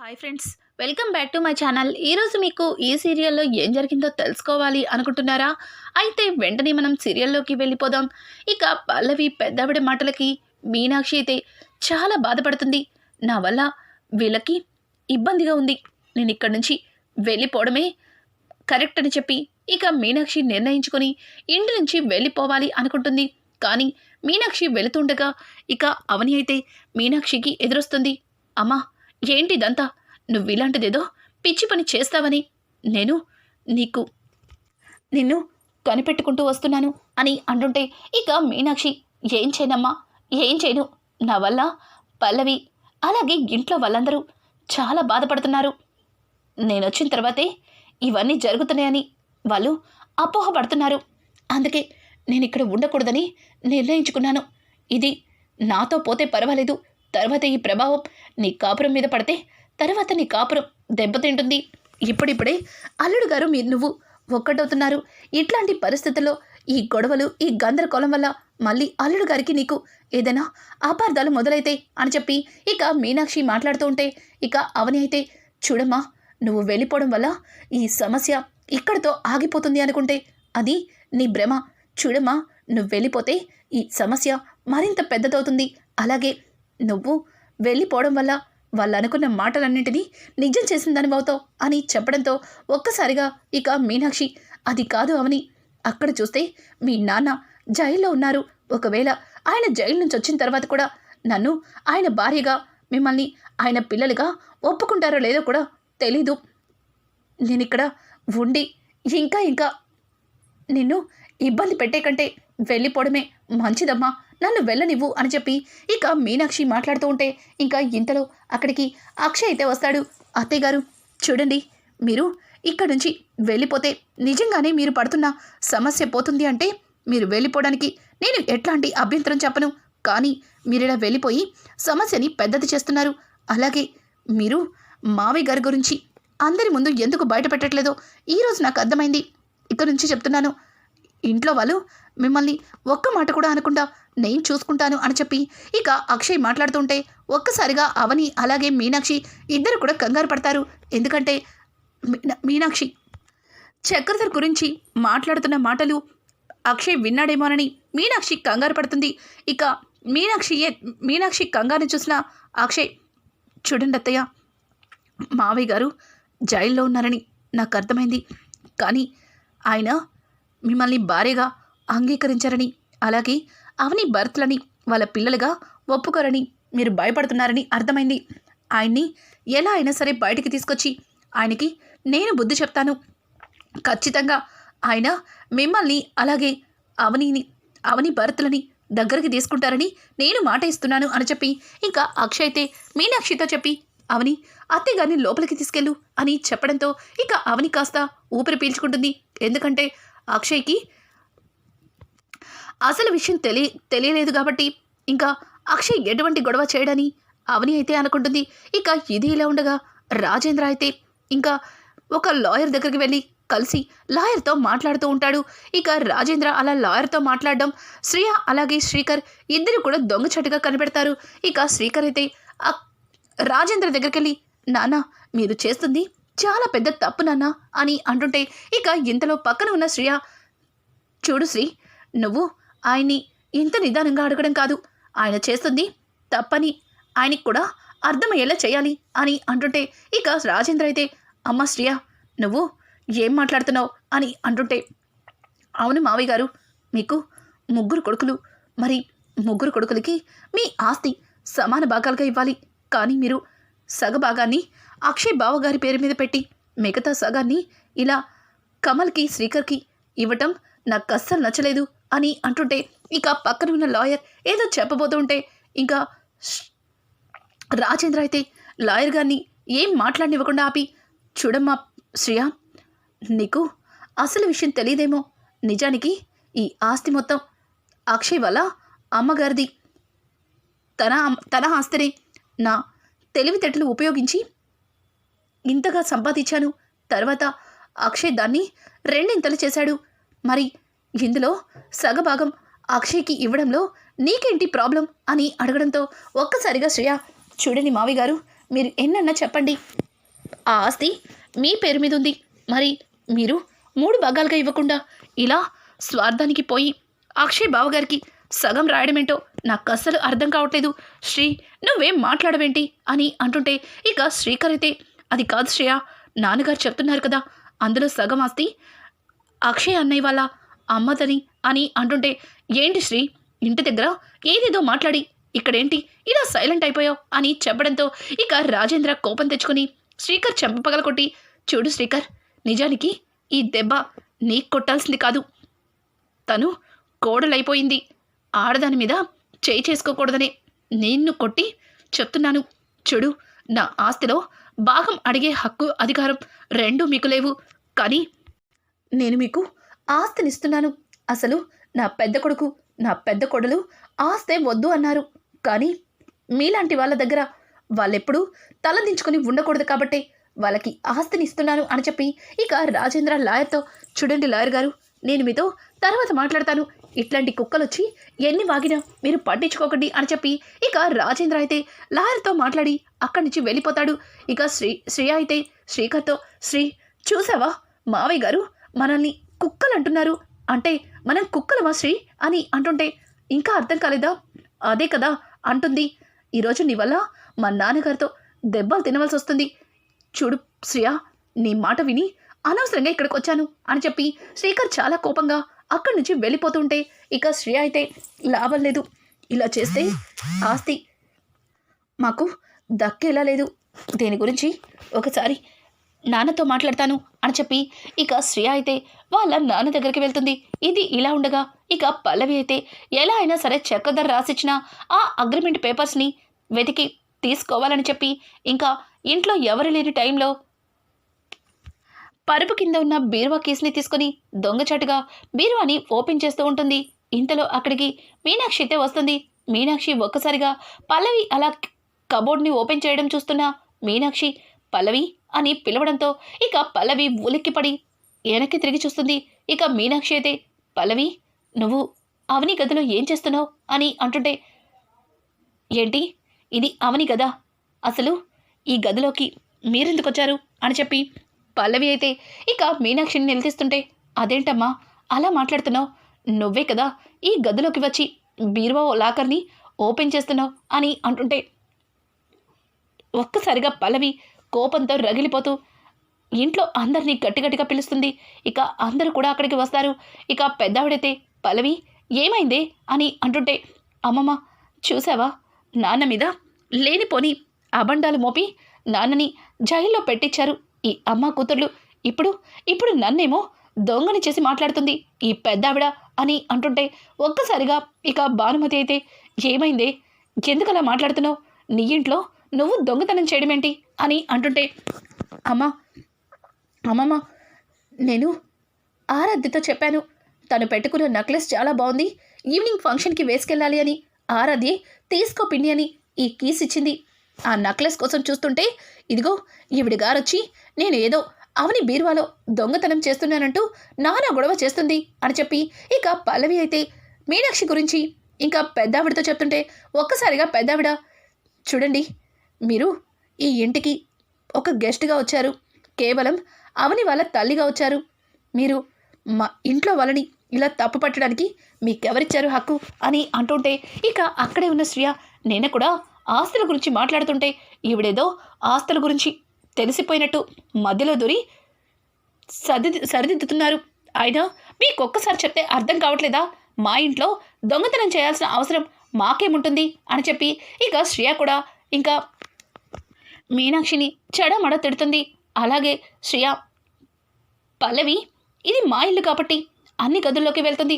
Hi friends welcome back to my channel ఈరోజు మీకు ఈ సీరియల్లో ఏం జరిగిందో తెలుసుకోవాలి అనుకుంటున్నారా? అయితే వెంటనే మనం సీరియల్లోకి వెళ్ళిపోదాం. ఇక పల్లవి పెద్దవిడ మాటలకి మీనాక్షి అయితే చాలా బాధపడుతుంది. నా వల్ల వీళ్ళకి ఇబ్బందిగా ఉంది. నేను ఇక్కడి నుంచి వెళ్ళిపోవడమే కరెక్ట్ అని చెప్పి ఇక మీనాక్షి నిర్ణయించుకొని ఇంటి నుంచి వెళ్ళిపోవాలి అనుకుంటుంది. కానీ మీనాక్షి వెళుతుండగా ఇక అవని అయితే మీనాక్షికి ఎదురొస్తుంది. అమ్మా ఏంటి ఇదంతా నువ్వు ఇలాంటిదేదో పిచ్చి పని చేస్తావని. నేను నీకు నిన్ను కనిపెట్టుకుంటూ వస్తున్నాను అని అంటుంటే ఇక మీనాక్షి ఏం చేయనమ్మా? ఏం చేయను? నా వల్ల పల్లవి అలాగే ఇంట్లో వాళ్ళందరూ చాలా బాధపడుతున్నారు. నేను వచ్చిన తర్వాతే ఇవన్నీ జరుగుతున్నాయని వాళ్ళు అపోహపడుతున్నారు. అందుకే నేను ఇక్కడ ఉండకూడదని నిర్ణయించుకున్నాను. ఇది నాతో పోతే పర్వాలేదు. తర్వాత ఈ ప్రభావం నీ కాపురం మీద పడితే తర్వాత నీ కాపురం దెబ్బతింటుంది. ఇప్పుడిప్పుడే అల్లుడు గారు మీరు నువ్వు ఒక్కటవుతున్నారు. ఇట్లాంటి పరిస్థితుల్లో ఈ గొడవలు ఈ గందరగోళం వల్ల మళ్ళీ అల్లుడు గారికి నీకు ఏదైనా అపార్థాలు మొదలైతే అని చెప్పి ఇక మీనాక్షి మాట్లాడుతూ ఉంటే ఇక అవని అయితే చూడమ్మా నువ్వు వెళ్ళిపోవడం వల్ల ఈ సమస్య ఇక్కడితో ఆగిపోతుంది అనుకుంటే అది నీ భ్రమ. చూడమ్మా నువ్వు వెళ్ళిపోతే ఈ సమస్య మరింత పెద్దదవుతుంది. అలాగే నువ్వు వెళ్ళిపోవడం వల్ల వాళ్ళు అనుకున్న మాటలన్నింటినీ నిజం చేసిన దానివవుతావు అని చెప్పడంతో ఒక్కసారిగా ఇక మీనాక్షి అది కాదు అవని. అక్కడ చూస్తే మీ నాన్న జైల్లో ఉన్నారు. ఒకవేళ ఆయన జైలు నుంచి వచ్చిన తర్వాత కూడా నన్ను ఆయన భార్యగా మిమ్మల్ని ఆయన పిల్లలుగా ఒప్పుకుంటారో లేదో కూడా తెలీదు. నేను ఇక్కడ ఉండి ఇంకా ఇంకా నిన్ను ఇబ్బంది పెట్టే కంటే వెళ్ళిపోవడమే మంచిదమ్మా. నన్ను వెళ్ళనివ్వు అని చెప్పి ఇక మీనాక్షి మాట్లాడుతూ ఉంటే ఇంకా ఇంతలో అక్కడికి అక్షయ్ అయితే వస్తాడు. అత్తయ్య గారు చూడండి మీరు ఇక్కడ నుంచి వెళ్ళిపోతే నిజంగానే మీరు పడుతున్న సమస్య పోతుంది అంటే మీరు వెళ్ళిపోవడానికి నేను ఎట్లాంటి అభ్యంతరం చెప్పను. కానీ మీరు ఇలా వెళ్ళిపోయి సమస్యని పెద్దది చేస్తున్నారు. అలాగే మీరు మావయ్య గారి గురించి అందరి ముందు ఎందుకు బయట పెట్టట్లేదో ఈరోజు నాకు అర్థమైంది. ఇక్కడ నుంచి చెప్తున్నాను. ఇంట్లో వాళ్ళు మిమ్మల్ని ఒక్క మాట కూడా అనకుండా నేను చూసుకుంటాను అని చెప్పి ఇక అక్షయ్ మాట్లాడుతుంటే ఒక్కసారిగా అవని అలాగే మీనాక్షి ఇద్దరు కూడా కంగారు పడతారు. ఎందుకంటే మీనాక్షి చక్రధర్ గురించి మాట్లాడుతున్న మాటలు అక్షయ్ విన్నాడేమోనని మీనాక్షి కంగారు పడుతుంది. ఇక మీనాక్షి ఏ- మీనాక్షి కంగారుని చూసిన అక్షయ్ చూడండి అత్తయ్య మావయ్య గారు జైల్లో ఉన్నారని నాకు అర్థమైంది. కానీ ఆయన మిమ్మల్ని భార్యగా అంగీకరించారని అలాగే అవని భర్తలని వాళ్ళ పిల్లలుగా ఒప్పుకోరని మీరు భయపడుతున్నారని అర్థమైంది. ఆయన్ని ఎలా అయినా సరే బయటికి తీసుకొచ్చి ఆయనకి నేను బుద్ధి చెప్తాను. ఖచ్చితంగా ఆయన మిమ్మల్ని అలాగే అవనిని అవని భర్తలని దగ్గరికి తీసుకుంటారని నేను మాట ఇస్తున్నాను అని చెప్పి ఇంకా అక్షయ్ అయితే మీనాక్షితో చెప్పి అవని అత్తగారిని లోపలికి తీసుకెళ్ళు అని చెప్పడంతో ఇక అవని కాస్త ఊపిరి పీల్చుకుంటుంది. ఎందుకంటే అక్షయ్కి అసలు విషయం తెలియ తెలియలేదు కాబట్టి ఇంకా అక్షయ్ ఎటువంటి గొడవ చేయడని అవని అయితే అనుకుంటుంది. ఇక ఇది ఇలా ఉండగా రాజేంద్ర అయితే ఇంకా ఒక లాయర్ దగ్గరికి వెళ్ళి కలిసి లాయర్తో మాట్లాడుతూ ఉంటాడు. ఇక రాజేంద్ర అలా లాయర్తో మాట్లాడడం శ్రియ అలాగే శ్రీకర్ ఇద్దరు కూడా దొంగచటుగా కనిపెడతారు. ఇక శ్రీకర్ అయితే ఆ రాజేంద్ర దగ్గరికి వెళ్ళి నాన్న మీరు చేస్తుంది చాలా పెద్ద తప్పు నాన్న అని అంటుంటే ఇక ఇంతలో పక్కన ఉన్న శ్రియ చూడు శ్రీ నువ్వు ఆయన్ని ఇంత నిదానంగా అడగడం కాదు. ఆయన చేస్తుంది తప్పని. ఆయనకి కూడా అర్థమయ్యేలా చేయాలి అని అంటుంటే ఇక రాజేంద్ర అయితే అమ్మ శ్రియ నువ్వు ఏం మాట్లాడుతున్నావు? అని అంటుంటే అవును మావయ్య గారు మీకు ముగ్గురు కొడుకులు. మరి ముగ్గురు కొడుకులకి మీ ఆస్తి సమాన భాగాలుగా ఇవ్వాలి. కానీ మీరు సగ భాగాన్ని అక్షయ్ బావగారి పేరు మీద పెట్టి మిగతా సగాన్ని ఇలా కమల్కి శ్రీకర్కి ఇవ్వటం నాకు అస్సలు నచ్చలేదు. అని అంటుంటే ఇక పక్కన ఉన్న లాయర్ ఏదో చెప్పబోతుంటే ఇంకా రాజేంద్ర అయితే లాయర్ గారిని ఏం మాట్లాడనివ్వకుండా ఆపి చూడమ్మా శ్రియా నీకు అసలు విషయం తెలియదేమో. నిజానికి ఈ ఆస్తి మొత్తం అక్షయ్ వల్ల అమ్మగారిది. తన తన ఆస్తిని నా తెలివితేటలు ఉపయోగించి ఇంతగా సంపాదించాను. తర్వాత అక్షయ్ దాన్ని రెండింతలు చేశాడు. మరి ఇందులో సగభాగం అక్షయ్కి ఇవ్వడంలో నీకేంటి ప్రాబ్లం అని అడగడంతో ఒక్కసారిగా శ్రేయ చూడండి మావి గారు మీరు ఎన్నన్నా చెప్పండి. ఆ ఆస్తి మీ పేరు మీద ఉంది మరి మీరు మూడు భాగాలుగా ఇవ్వకుండా ఇలా స్వార్థానికి పోయి అక్షయ్ బావగారికి సగం రాయడమేంటో నాకు అస్సలు అర్థం కావట్లేదు. శ్రీ నువ్వేం మాట్లాడవేంటి? అని అంటుంటే ఇక శ్రీకర్ అయితే అది కాదు శ్రేయ నాన్నగారు చెప్తున్నారు కదా అందులో సగం ఆస్తి అక్షయ్ అన్నయ్య వాళ్ళ అమ్మదని అని అంటుంటే ఏంటి శ్రీ? ఇంటి దగ్గర ఏదేదో మాట్లాడి ఇక్కడేంటి? ఇలా సైలెంట్ అయిపోయావు? అని చెప్పడంతో ఇక రాజేంద్ర కోపం తెచ్చుకుని శ్రీకర్ చెంపపగల కొట్టి చూడు శ్రీకర్ నిజానికి ఈ దెబ్బ నీకు కొట్టాల్సింది కాదు. తను కోడలైపోయింది. ఆడదాని మీద చేయి చేసుకోకూడదనే నిన్ను కొట్టి చెప్తున్నాను. చూడు నా ఆస్తిలో భాగం అడిగే హక్కు అధికారం రెండూ మీకు లేవు. కానీ నేను మీకు ఆస్తినిస్తున్నాను. అసలు నా పెద్ద కొడుకు నా పెద్ద కొడలు ఆస్తే వద్దు అన్నారు. కానీ మీలాంటి వాళ్ళ దగ్గర వాళ్ళెప్పుడూ తలదించుకొని ఉండకూడదు కాబట్టి వాళ్ళకి ఆస్తిని ఇస్తున్నాను అని చెప్పి ఇక రాజేంద్ర లాయర్తో చూడండి లాయర్ గారు నేను మీతో తర్వాత మాట్లాడతాను. ఇట్లాంటి కుక్కలు వచ్చి ఎన్ని వాగినా మీరు పట్టించుకోకండి అని చెప్పి ఇక రాజేంద్ర అయితే లాయర్తో మాట్లాడి అక్కడి నుంచి వెళ్ళిపోతాడు. ఇక శ్రీ శ్రీ అయితే శ్రీకర్తో శ్రీ చూసావా? మావయ్య గారు మనల్ని కుక్కలు అంటున్నారు అంటే మనం కుక్కలమా శ్రీ? అని అంటుంటే ఇంకా అర్థం కాలేదా? అదే కదా అంటుంది. ఈరోజు నీ వల్ల మా నాన్నగారితో దెబ్బలు తినవలసి వస్తుంది. చూడు శ్రియా నీ మాట విని అనవసరంగా ఇక్కడికి వచ్చాను అని చెప్పి శ్రీకర్ చాలా కోపంగా అక్కడి నుంచి వెళ్ళిపోతుంటే ఇక శ్రియ అయితే లాభం లేదు. ఇలా చేస్తే ఆస్తి మాకు దక్కేలా లేదు. దీని గురించి? ఒకసారి నాన్నతో మాట్లాడతాను అని చెప్పి ఇక శ్రియ అయితే వాళ్ళ నాన్న దగ్గరికి వెళ్తుంది. ఇది ఇలా ఉండగా ఇక పల్లవి అయితే ఎలా అయినా సరే చెక్కధర రాసిచ్చిన ఆ అగ్రిమెంట్ పేపర్స్ని వెతికి తీసుకోవాలని చెప్పి ఇంకా ఇంట్లో ఎవరు లేని టైంలో పరుపు కింద ఉన్న బీరువా కేసుని తీసుకుని దొంగచాటుగా బీరువాని ఓపెన్ చేస్తూ ఉంటుంది. ఇంతలో అక్కడికి మీనాక్షి అయితే వస్తుంది. మీనాక్షి ఒక్కసారిగా పల్లవి అలా కబోర్డ్ని ఓపెన్ చేయడం చూస్తున్న మీనాక్షి పల్లవి అని పిలవడంతో ఇక పల్లవి ఉలిక్కిపడి వెనక్కి తిరిగి చూస్తుంది. ఇక మీనాక్షి అయితే పల్లవి నువ్వు అవని గదిలో ఏం చేస్తున్నావు? అని అంటుంటే ఏంటి? ఇది అవని గదా? అసలు ఈ గదిలోకి మీరెందుకు వచ్చారు? అని చెప్పి పల్లవి అయితే ఇక మీనాక్షిని నిలదీస్తుంటే అదేంటమ్మా? అలా మాట్లాడుతున్నావు? నువ్వే కదా ఈ గదిలోకి వచ్చి బీరువా లాకర్ని ఓపెన్ చేస్తున్నావు? అని అంటుంటే ఒక్కసారిగా పల్లవి కోపంతో రగిలిపోతూ ఇంట్లో అందరినీ గట్టిగట్టిగా పిలుస్తుంది. ఇక అందరూ కూడా అక్కడికి వస్తారు. ఇక పెద్దావిడైతే పలవి ఏమైందే? అని అంటుంటే అమ్మమ్మ చూసావా? నాన్న మీద లేనిపోని అబండాలు మోపి నాన్నని జైల్లో పెట్టించారు ఈ అమ్మ కూతుర్లు ఇప్పుడు ఇప్పుడు నన్నేమో దొంగని చేసి మాట్లాడుతుంది ఈ పెద్దావిడ అని అంటుంటే ఒక్కసారిగా ఇక భానుమతి అయితే ఏమైందే? ఎందుకలా మాట్లాడుతున్నావు? నీ ఇంట్లో నువ్వు దొంగతనం చేయడమేంటి? అని అంటుంటే అమ్మా అమ్మమ్మ నేను ఆరాధ్యతో చెప్పాను. తను పెట్టుకున్న నెక్లెస్ చాలా బాగుంది. ఈవినింగ్ ఫంక్షన్కి వేసుకెళ్ళాలి అని ఆరాధ్య తీసుకో పిండి అని ఈ కీస్ ఇచ్చింది. ఆ నెక్లెస్ కోసం చూస్తుంటే ఇదిగో ఈవిడ గారొచ్చి నేను ఏదో అవని బీరువాలో దొంగతనం చేస్తున్నానంటూ నానా గొడవ చేస్తుంది అని చెప్పి ఇక పల్లవి అయితే మీనాక్షి గురించి ఇంకా పెద్దావిడతో చెప్తుంటే ఒక్కసారిగా పెద్దావిడ చూడండి మీరు ఈ ఇంటికి ఒక గెస్ట్గా వచ్చారు. కేవలం అవని వాళ్ళ తల్లిగా వచ్చారు. మీరు మా ఇంట్లో వాళ్ళని ఇలా తప్పు పట్టడానికి మీకెవరిచ్చారు హక్కు? అని అంటుంటే ఇక అక్కడే ఉన్న శ్రియ నేను కూడా ఆస్తుల గురించి మాట్లాడుతుంటే ఈవిడేదో ఆస్తుల గురించి తెలిసిపోయినట్టు మధ్యలో దూరి సర్ది సరిదిద్దుతున్నారు. అయినా మీకు ఒక్కసారి చెప్తే అర్థం కావట్లేదా? మా ఇంట్లో దొంగతనం చేయాల్సిన అవసరం మాకేముంటుంది? అని చెప్పి ఇక శ్రియ కూడా ఇంకా మీనాక్షిని చెడమడ తిడుతుంది. అలాగే శ్రియ పల్లవి ఇది మా ఇల్లు కాబట్టి అన్ని గదుల్లోకి వెళ్తుంది.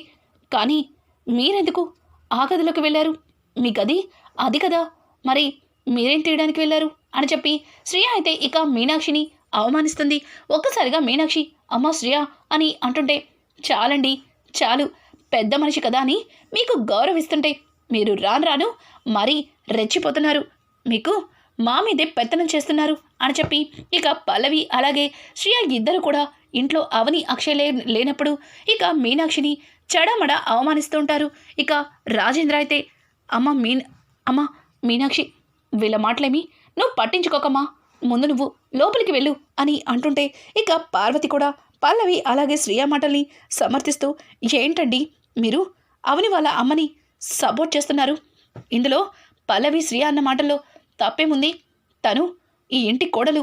కానీ మీరెందుకు ఆ గదిలోకి వెళ్ళారు? మీ గది అది కదా. మరి మీరేం తీయడానికి వెళ్ళారు? అని చెప్పి శ్రియ అయితే ఇక మీనాక్షిని అవమానిస్తుంది. ఒక్కసారిగా మీనాక్షి అమ్మ శ్రియ అని అంటుంటే చాలండి చాలు. పెద్ద మనిషి కదా అని మీకు గౌరవిస్తుంటే మీరు రాను రాను మరీ రెచ్చిపోతున్నారు. మీకు మా మీదే పెత్తనం చేస్తున్నారు అని చెప్పి ఇక పల్లవి అలాగే శ్రియ ఇద్దరు కూడా ఇంట్లో అవని అక్షయ్ లే లేనప్పుడు ఇక మీనాక్షిని చెడమడ అవమానిస్తూ ఉంటారు ఇక రాజేంద్ర అయితే అమ్మ మీన్ అమ్మ మీనాక్షి వీళ్ళ మాటలేమి? నువ్వు పట్టించుకోకమ్మా. ముందు నువ్వు లోపలికి వెళ్ళు అని అంటుంటే ఇక పార్వతి కూడా పల్లవి అలాగే శ్రియ మాటల్ని సమర్థిస్తూ ఏంటండి మీరు? అవని వాళ్ళ అమ్మని సపోర్ట్ చేస్తున్నారు. ఇందులో పల్లవి శ్రియ అన్న మాటల్లో తప్పేముంది? తను ఈ ఇంటి కోడలు.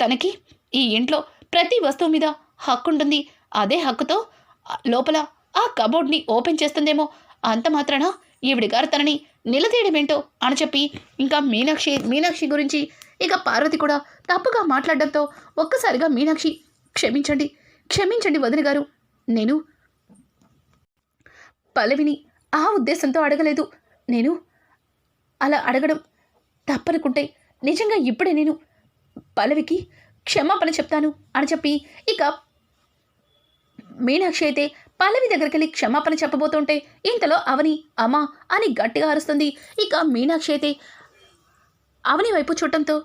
తనకి ఈ ఇంట్లో ప్రతి వస్తువు మీద హక్కు ఉంటుంది అదే హక్కుతో లోపల ఆ కబోర్డ్ని ఓపెన్ చేస్తుందేమో అంత మాత్రాన? ఈవిడి గారు తనని నిలదీయడమేంటో అని చెప్పి ఇంకా మీనాక్షి మీనాక్షి గురించి ఇక పార్వతి కూడా తప్పుగా మాట్లాడడంతో ఒక్కసారిగా మీనాక్షి క్షమించండి క్షమించండి వదిన గారు. నేను పల్లవిని ఆ ఉద్దేశంతో అడగలేదు. నేను అలా అడగడం తప్పనుకుంటే నిజంగా ఇప్పుడే నేను పల్లవికి క్షమాపణ చెప్తాను అని చెప్పి ఇక మీనాక్షి అయితే పల్లవి దగ్గరికి వెళ్ళి క్షమాపణ చెప్పబోతుంటే ఇంతలో అవని అమ్మా అని గట్టిగా అరుస్తుంది. ఇక మీనాక్షి అయితే అవని వైపు చూడటంతో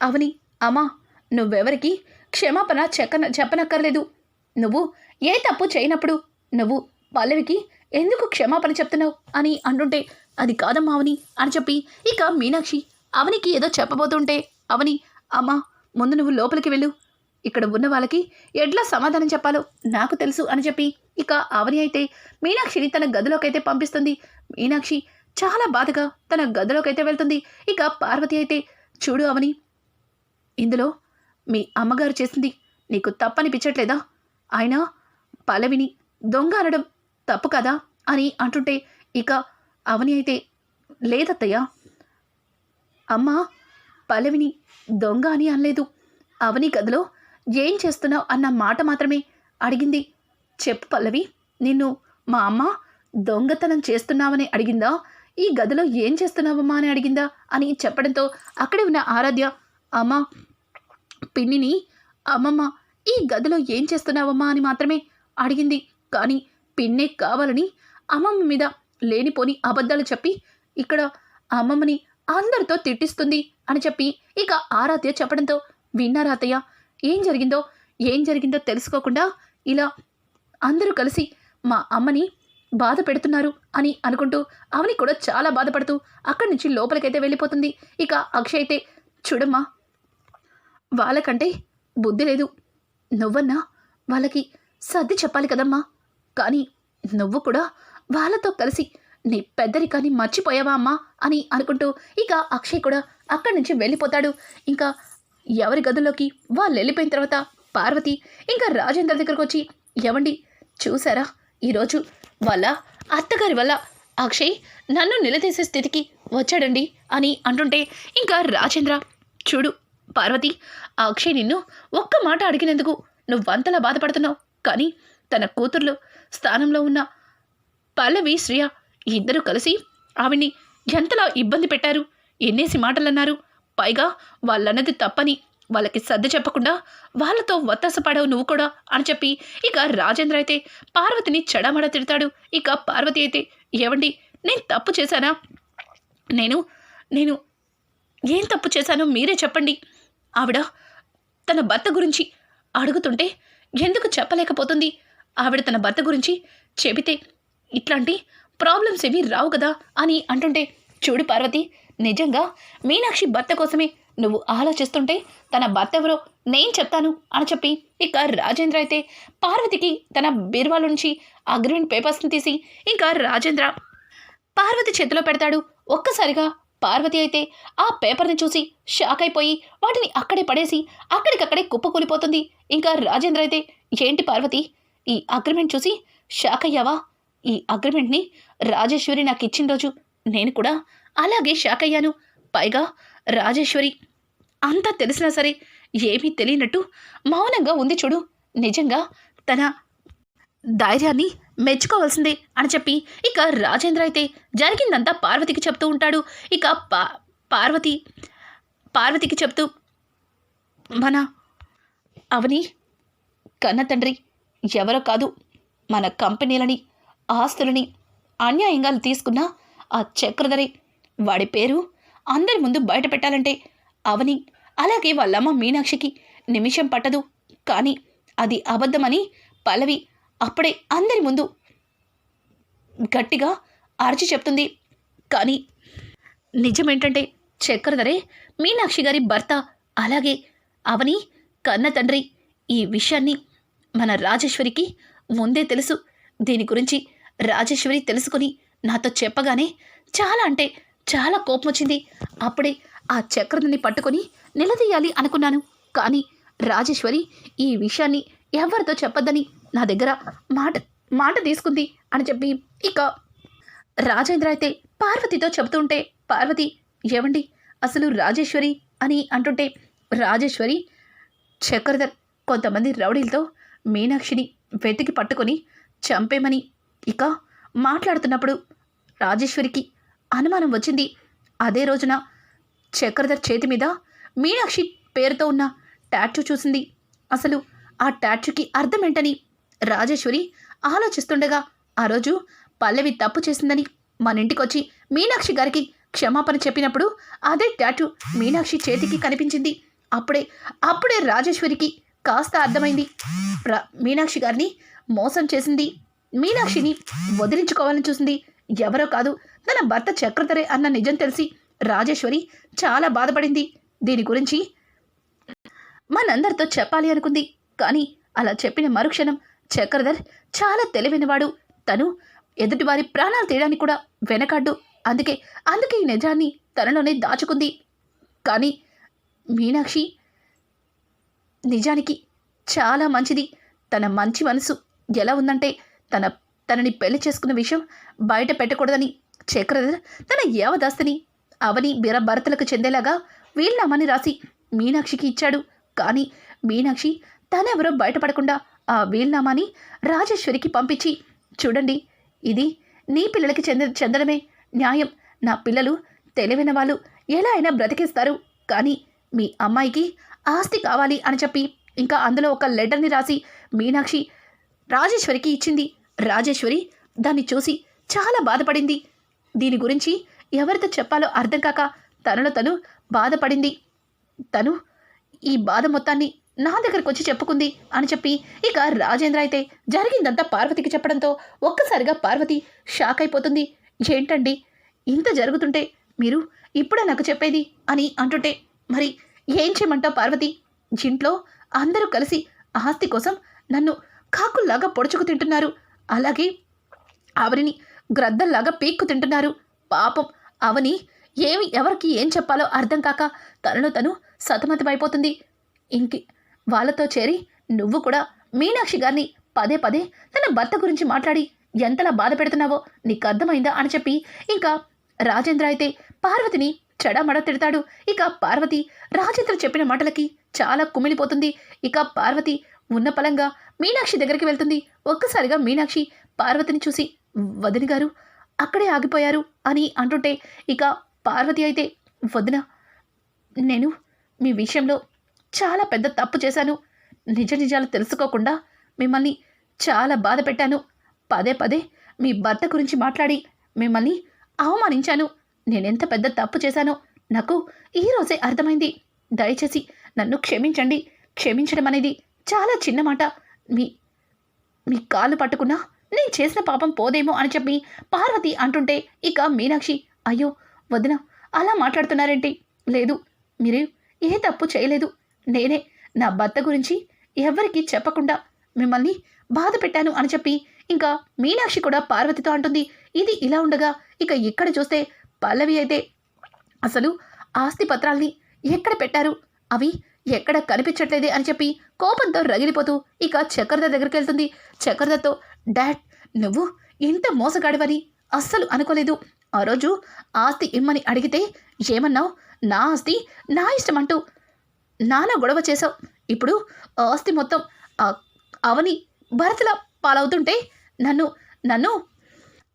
అవని అమ్మా నువ్వెవరికి క్షమాపణ చెక్క చెప్పనక్కర్లేదు. నువ్వు ఏ తప్పు చేయనప్పుడు నువ్వు పల్లవికి ఎందుకు క్షమాపణ చెప్తున్నావు అని అంటుంటే అది కాదమ్మా అవని అని చెప్పి ఇక మీనాక్షి అవనికి ఏదో చెప్పబోతుంటే అవని అమ్మా ముందు నువ్వు లోపలికి వెళ్ళు. ఇక్కడ ఉన్న వాళ్ళకి ఎట్లా సమాధానం చెప్పాలో నాకు తెలుసు అని చెప్పి ఇక అవని అయితే మీనాక్షిని తన గదిలోకైతే పంపిస్తుంది. మీనాక్షి చాలా బాధగా తన గదిలోకైతే వెళ్తుంది. ఇక పార్వతి అయితే చూడు అవని ఇందులో మీ అమ్మగారు చేసింది నీకు తప్పనిపించట్లేదా? ఆయన పల్లవిని దొంగ అనడం తప్పు కదా అని అంటుంటే ఇక అవని అయితే లేదత్తయ్య. అమ్మ పల్లవిని దొంగ అని అనలేదు. అవని గదిలో ఏం చేస్తున్నావు అన్న మాట మాత్రమే అడిగింది. చెప్పు పల్లవి నిన్ను మా అమ్మ దొంగతనం చేస్తున్నావని అడిగిందా? ఈ గదిలో ఏం చేస్తున్నావమ్మా అని అడిగిందా అని చెప్పడంతో అక్కడే ఉన్న ఆరాధ్య అమ్మ పిన్నిని అమ్మమ్మ ఈ గదిలో ఏం చేస్తున్నావమ్మా అని మాత్రమే అడిగింది. కానీ పిన్నే కావాలని అమ్మమ్మ మీద లేనిపోని అబద్ధాలు చెప్పి ఇక్కడ అమ్మమ్మని అందరితో తిట్టిస్తుంది అని చెప్పి ఇక ఆరాధ్య చెప్పడంతో విన్నారాతయ్య ఏం జరిగిందో ఏం జరిగిందో తెలుసుకోకుండా ఇలా అందరూ కలిసి మా అమ్మని బాధ పెడుతున్నారు అని అనుకుంటూ అవని కూడా చాలా బాధపడుతూ అక్కడి నుంచి లోపలికైతే వెళ్ళిపోతుంది. ఇక అక్షయ్ అయితే చూడమ్మా వాళ్ళకంటే బుద్ధి లేదు. నువ్వన్నా వాళ్ళకి సర్ది చెప్పాలి కదమ్మా. కానీ నువ్వు కూడా వాళ్ళతో కలిసి నీ పెద్దరికాన్ని మర్చిపోయావా అమ్మా? అని అనుకుంటూ ఇక అక్షయ్ కూడా అక్కడి నుంచి వెళ్ళిపోతాడు. ఇంకా ఎవరి గదుల్లోకి వాళ్ళు వెళ్ళిపోయిన తర్వాత పార్వతి ఇంకా రాజేంద్ర దగ్గరకు వచ్చి ఎవండి చూసారా? ఈరోజు వాళ్ళ అత్తగారి వల్ల అక్షయ్ నన్ను నిలదీసే స్థితికి వచ్చాడండి అని అంటుంటే ఇంకా రాజేంద్ర చూడు పార్వతి ఆ అక్షయ్ నిన్ను ఒక్క మాట అడిగినందుకు నువ్వంతలా బాధపడుతున్నావు. కానీ తన కూతుర్లు స్థానంలో ఉన్న పల్లవి శ్రియ ఇద్దరూ కలిసి ఆవిడ్ని ఎంతలా ఇబ్బంది పెట్టారు? ఎన్నేసి మాటలు అన్నారు పైగా వాళ్ళన్నది తప్పని వాళ్ళకి సర్ది చెప్పకుండా వాళ్ళతో వత్తాసపడావు నువ్వు కూడా అని చెప్పి ఇక రాజేంద్ర అయితే పార్వతిని చెడమడ తిడతాడు. ఇక పార్వతి అయితే ఏవండి నేను తప్పు చేశానా? నేను నేను ఏం తప్పు చేశానో మీరే చెప్పండి. ఆవిడ తన భర్త గురించి అడుగుతుంటే ఎందుకు చెప్పలేకపోతుంది? ఆవిడ తన భర్త గురించి చెబితే ఇట్లాంటి ప్రాబ్లమ్స్ ఏవి రావు కదా అని అంటుంటే చూడు పార్వతి నిజంగా మీనాక్షి భర్త కోసమే నువ్వు ఆలోచిస్తుంటే తన భర్త ఎవరో నేను చెప్తాను అని చెప్పి ఇక రాజేంద్ర అయితే పార్వతికి తన బీరువాల నుంచి అగ్రిమెంట్ పేపర్స్ని తీసి ఇంకా రాజేంద్ర పార్వతి చేతిలో పెడతాడు. ఒక్కసారిగా పార్వతి అయితే ఆ పేపర్ని చూసి షాక్ అయిపోయి వాటిని అక్కడే పడేసి అక్కడికక్కడే కుప్పకూలిపోతుంది ఇంకా రాజేంద్ర అయితే ఏంటి పార్వతి ఈ అగ్రిమెంట్ చూసి షాక్ అయ్యావా? ఈ అగ్రిమెంట్ని రాజేశ్వరి నాకు ఇచ్చిన రోజు నేను కూడా అలాగే షాక్ అయ్యాను. పైగా రాజేశ్వరి అంతా తెలిసినా సరే ఏమీ తెలియనట్టు మౌనంగా ఉంది చూడు. నిజంగా తన ధైర్యాన్ని మెచ్చుకోవాల్సిందే అని చెప్పి ఇక రాజేంద్ర అయితే జరిగిందంతా పార్వతికి చెప్తూ ఉంటాడు. ఇక పా పార్వతి పార్వతికి చెప్తూ మన అవని కన్న తండ్రి ఎవరో కాదు మన కంపెనీలని ఆస్తులని అన్యాయంగా తీసుకున్న ఆ చక్రధరి. వాడి పేరు అందరి ముందు బయట పెట్టాలంటే అవని అలాగే వాళ్ళమ్మ మీనాక్షికి నిమిషం పట్టదు. కానీ అది అబద్ధమని పల్లవి అప్పుడే అందరి ముందు గట్టిగా అరిచి చెప్తుంది. కానీ నిజమేంటంటే చక్రధరే మీనాక్షి గారి భర్త అలాగే అవని కన్న తండ్రి. ఈ విషయాన్ని మన రాజేశ్వరికి ముందే తెలుసు. దీని గురించి రాజేశ్వరి తెలుసుకుని నాతో చెప్పగానే చాలా అంటే చాలా కోపం వచ్చింది అప్పుడే ఆ చక్రదని పట్టుకొని నిలదీయాలి అనుకున్నాను. కానీ రాజేశ్వరి ఈ విషయాన్ని ఎవరితో చెప్పొద్దని నా దగ్గర మాట మాట తీసుకుంది అని చెప్పి ఇక రాజేంద్ర అయితే పార్వతితో చెబుతుంటే పార్వతి ఏవండి? అసలు రాజేశ్వరి అని అంటుంటే రాజేశ్వరి చక్రధర్ కొంతమంది రౌడీలతో మీనాక్షిని వెతికి పట్టుకొని చంపేమని ఇక మాట్లాడుతున్నప్పుడు రాజేశ్వరికి అనుమానం వచ్చింది. అదే రోజున చక్రధర్ చేతి మీద మీనాక్షి పేరుతో ఉన్న టాటూ చూసింది. అసలు ఆ టాటూకి అర్థమేంటని రాజేశ్వరి ఆలోచిస్తుండగా ఆ రోజు పల్లవి తప్పు చేసిందని మన ఇంటికొచ్చి మీనాక్షి గారికి క్షమాపణ చెప్పినప్పుడు అదే టాటూ మీనాక్షి చేతికి కనిపించింది. అప్పుడే అప్పుడే రాజేశ్వరికి కాస్త అర్థమైంది. మీనాక్షి గారిని మోసం చేసింది. మీనాక్షిని వదిలించుకోవాలని చూసింది ఎవరో కాదు. తన భర్త చక్రధరే అన్న నిజం తెలిసి రాజేశ్వరి చాలా బాధపడింది. దీని గురించి మనందరితో చెప్పాలి అనుకుంది. కానీ అలా చెప్పిన మరుక్షణం చక్రధర్ చాలా తెలివైనవాడు. తను ఎదుటివారి ప్రాణాలు తీయడానికి కూడా వెనకాడ్డు. అందుకే అందుకే ఈ నిజాన్ని తనలోనే దాచుకుంది. కానీ మీనాక్షి నిజానికి చాలా మంచిది. తన మంచి మనసు ఎలా ఉందంటే తన తనని పెళ్ళి చేసుకున్న విషయం బయట పెట్టకూడదని చక్రధర్ తన యావదాస్తిని అవని బిర భరతలకు చెందేలాగా వీళ్ళమని రాసి మీనాక్షికి ఇచ్చాడు. కానీ మీనాక్షి తనెవరో బయటపడకుండా ఆ వీల్నామాని రాజేశ్వరికి పంపించి చూడండి ఇది నీ పిల్లలకి చెంద చెందడమే న్యాయం. నా పిల్లలు తెలివైన వాళ్ళు ఎలా అయినా బ్రతికిస్తారు. కానీ మీ అమ్మాయికి ఆస్తి కావాలి అని చెప్పి ఇంకా అందులో ఒక లెటర్ని రాసి మీనాక్షి రాజేశ్వరికి ఇచ్చింది. రాజేశ్వరి దాన్ని చూసి చాలా బాధపడింది. దీని గురించి ఎవరితో చెప్పాలో అర్థం కాక తనలో తను బాధపడింది. తను ఈ బాధ మొత్తాన్ని నా దగ్గరకు వచ్చి చెప్పుకుంది అని చెప్పి ఇక రాజేంద్ర అయితే జరిగిందంతా పార్వతికి చెప్పడంతో ఒక్కసారిగా పార్వతి షాక్ అయిపోతుంది. ఏంటండి? ఇంత జరుగుతుంటే మీరు ఇప్పుడే నాకు చెప్పేది అని అంటుంటే మరి ఏం చేయమంటావు పార్వతి? ఇంట్లో అందరూ కలిసి ఆస్తి కోసం నన్ను కాకుల్లాగా పొడుచుకు తింటున్నారు. అలాగే ఆవిరిని గ్రద్దల్లాగా పీక్కు తింటున్నారు. పాపం అవని ఏమి ఎవరికి ఏం చెప్పాలో అర్థం కాక తనను తను సతమతమైపోతుంది. ఇంకి వాళ్ళతో చేరి నువ్వు కూడా మీనాక్షి గారిని పదే పదే తన భర్త గురించి మాట్లాడి ఎంతలా బాధ పెడుతున్నావో నీకు అర్థమైందా అని చెప్పి ఇంకా రాజేంద్ర అయితే పార్వతిని చెడమడ తిడతాడు. ఇక పార్వతి రాజేంద్ర చెప్పిన మాటలకి చాలా కుమిలిపోతుంది. ఇక పార్వతి ఉన్న పలంగా మీనాక్షి దగ్గరికి వెళ్తుంది. ఒక్కసారిగా మీనాక్షి పార్వతిని చూసి వదిన గారు అక్కడే ఆగిపోయారు అని అంటుంటే ఇక పార్వతి అయితే వదిన నేను మీ విషయంలో చాలా పెద్ద తప్పు చేశాను. నిజ నిజాలు తెలుసుకోకుండా మిమ్మల్ని చాలా బాధ పెట్టాను. పదే పదే మీ భర్త గురించి మాట్లాడి మిమ్మల్ని అవమానించాను. నేనెంత పెద్ద తప్పు చేశానో నాకు ఈరోజే అర్థమైంది. దయచేసి నన్ను క్షమించండి. క్షమించడం అనేది చాలా చిన్న మాట. మీ మీ కాళ్ళు పట్టుకున్నా నేను చేసిన పాపం పోదేమో అని చెప్పి పార్వతి అంటుంటే ఇక మీనాక్షి అయ్యో వదిన అలా మాట్లాడుతున్నారేంటి? లేదు మీరు ఏ తప్పు చేయలేదు. నేనే నా భర్త గురించి ఎవరికీ చెప్పకుండా మిమ్మల్ని బాధ పెట్టాను అని చెప్పి ఇంకా మీనాక్షి కూడా పార్వతితో అంటుంది. ఇది ఇలా ఉండగా ఇక ఇక్కడ చూస్తే పల్లవి అయితే అసలు ఆస్తి పత్రాల్ని ఎక్కడ పెట్టారు? అవి ఎక్కడ కనిపించట్లేదే అని చెప్పి కోపంతో రగిలిపోతూ ఇక చక్రధర్ దగ్గరికి వెళ్తుంది చక్రధర్తో డాడ్ నువ్వు ఇంత మోసగాడివని అస్సలు అనుకోలేదు. ఆ రోజు ఆస్తి ఇమ్మని అడిగితే ఏమన్నావు? నా ఆస్తి నా ఇష్టం అంటూ నానా గొడవ చేసావు ఇప్పుడు ఆస్తి మొత్తం అవని భరతల పాలవుతుంటే నన్ను నన్ను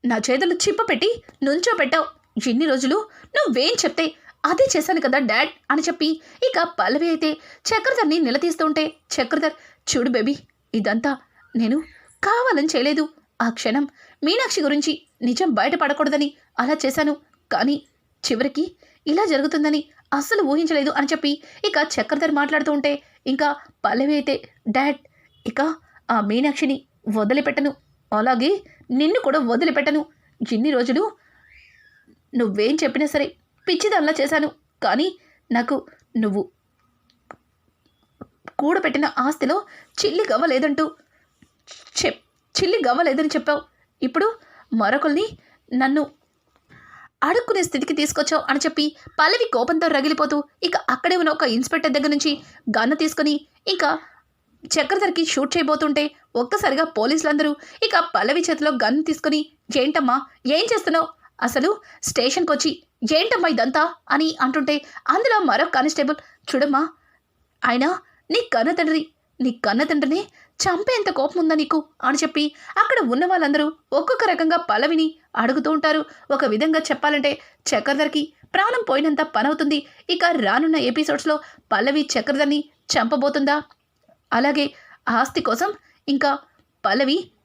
నా చేతులు చిప్పపెట్టి నుంచో పెట్టావు ఎన్ని రోజులు నువ్వేం చెప్తే అదే చేశాను కదా డాడ్ అని చెప్పి. ఇక పల్లవి అయితే చక్రధర్ని నిలదీస్తుంటే చక్రధర్ చూడు బేబీ ఇదంతా నేను కావాలని చేయలేదు. ఆ క్షణం మీనాక్షి గురించి నిజం బయటపడకూడదని అలా చేశాను. కానీ చివరికి ఇలా జరుగుతుందని అస్సలు ఊహించలేదు అని చెప్పి ఇక చక్రధర్ మాట్లాడుతూ ఉంటే ఇంకా పల్లవి అయితే డాడ్ ఇక ఆ మీనాక్షిని వదిలిపెట్టను. అలాగే నిన్ను కూడా వదిలిపెట్టను. ఇన్ని రోజులు నువ్వేం చెప్పినా సరే పిచ్చిదల్లా చేశాను. కానీ నాకు నువ్వు కూడబెట్టిన ఆస్తిలో చిల్లి గవ్వలేదంటూ చెప్ చిల్లి గవ్వలేదని చెప్పావు. ఇప్పుడు మరొకరిని నన్ను అడుక్కునే స్థితికి తీసుకొచ్చావు అని చెప్పి పల్లవి కోపంతో రగిలిపోతూ ఇక అక్కడే ఉన్న ఒక ఇన్స్పెక్టర్ దగ్గర నుంచి గన్ను తీసుకొని ఇంకా చక్రధర్కి షూట్ చేయబోతుంటే ఒక్కసారిగా పోలీసులందరూ ఇక పల్లవి చేతిలో గన్ తీసుకుని ఏంటమ్మా? ఏం చేస్తున్నావు? అసలు స్టేషన్కి వచ్చి ఏంటమ్మా ఇదంతా? అని అంటుంటే అందులో మరో కానిస్టేబుల్ చూడమ్మా ఆయన నీ కన్న తండ్రి నీ కన్న తండ్రిని చంపేంత కోపం ఉందా నీకు? అని చెప్పి అక్కడ ఉన్న వాళ్ళందరూ ఒక్కొక్క రకంగా పల్లవిని అడుగుతూ ఉంటారు. ఒక విధంగా చెప్పాలంటే చక్రధర్కి ప్రాణం పోయినంత పనవుతుంది. ఇక రానున్న ఎపిసోడ్స్లో పల్లవి చక్రధర్ని చంపబోతుందా? అలాగే ఆస్తి కోసం ఇంకా పల్లవి